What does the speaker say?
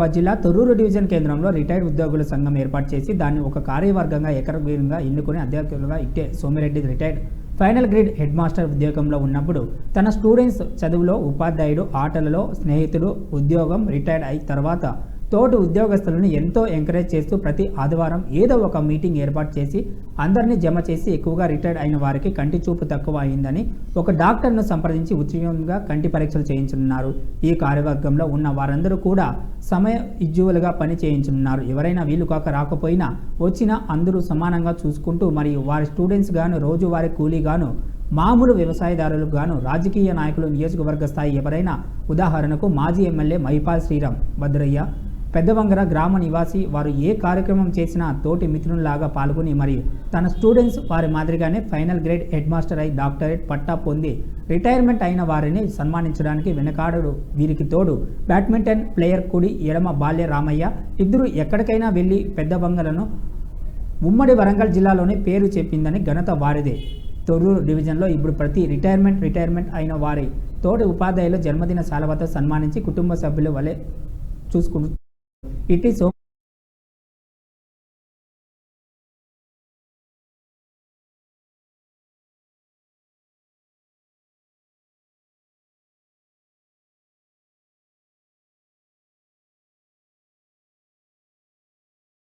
మహబూబాబాద్ జిల్లా తొర్రూరు డివిజన్ కేంద్రంలో రిటైర్డ్ ఉద్యోగుల సంఘం ఏర్పాటు చేసి దాన్ని ఒక కార్యవర్గంగా ఏకగ్రీవంగా ఎన్నుకుని అధ్యక్షులుగా ఇట్టే Somireddy retired. Final grade head master ఉద్యోగంలో ఉన్నప్పుడు తన స్టూడెంట్స్ చదువులో ఉపాధ్యాయుడు ఆటలలో స్నేహితుడు ఉద్యోగం రిటైర్డ్ అయిన తర్వాత తోటి ఉద్యోగస్తులను ఎంతో ఎంకరేజ్ చేస్తూ ప్రతి ఆదివారం ఏదో ఒక మీటింగ్ ఏర్పాటు చేసి అందరినీ జమ చేసి ఎక్కువగా రిటైర్డ్ అయిన వారికి కంటి చూపు తక్కువ అయిందని ఒక డాక్టర్ను సంప్రదించి ఉచితంగా కంటి పరీక్షలు చేయించనున్నారు. ఈ కార్యవర్గంలో ఉన్న వారందరూ కూడా సమయ ఇజ్జువలుగా పని చేయించనున్నారు. ఎవరైనా వీలు కాక రాకపోయినా వచ్చినా అందరూ సమానంగా చూసుకుంటూ మరియు వారి స్టూడెంట్స్ గాను రోజువారి కూలీగాను మామూలు వ్యవసాయదారులకు గాను రాజకీయ నాయకులు నియోజకవర్గ స్థాయి ఎవరైనా ఉదాహరణకు మాజీ ఎమ్మెల్యే మహిపాల్ శ్రీరామ్ భద్రయ్య పెద్దవంగర గ్రామ నివాసి వారు ఏ కార్యక్రమం చేసినా తోటి మిత్రునిలాగా పాల్గొని మరియు తన స్టూడెంట్స్ వారి మాదిరిగానే ఫైనల్ గ్రేడ్ హెడ్ మాస్టర్ అయి డాక్టరేట్ పట్టా పొంది రిటైర్మెంట్ అయిన వారిని సన్మానించడానికి వెనకాడడు. వీరికి తోడు బ్యాడ్మింటన్ ప్లేయర్ కుడి ఎడమ బాల్య రామయ్య. ఇద్దరు ఎక్కడికైనా వెళ్ళి పెద్దవంగలను ఉమ్మడి వరంగల్ జిల్లాలోనే పేరు చెప్పిందని ఘనత వారిదే. తొర్రూరు డివిజన్లో ఇప్పుడు ప్రతి రిటైర్మెంట్ రిటైర్మెంట్ అయిన వారి తోటి ఉపాధ్యాయులు జన్మదిన శాలవతో సన్మానించి కుటుంబ సభ్యుల వలె చూసుకుంటు It is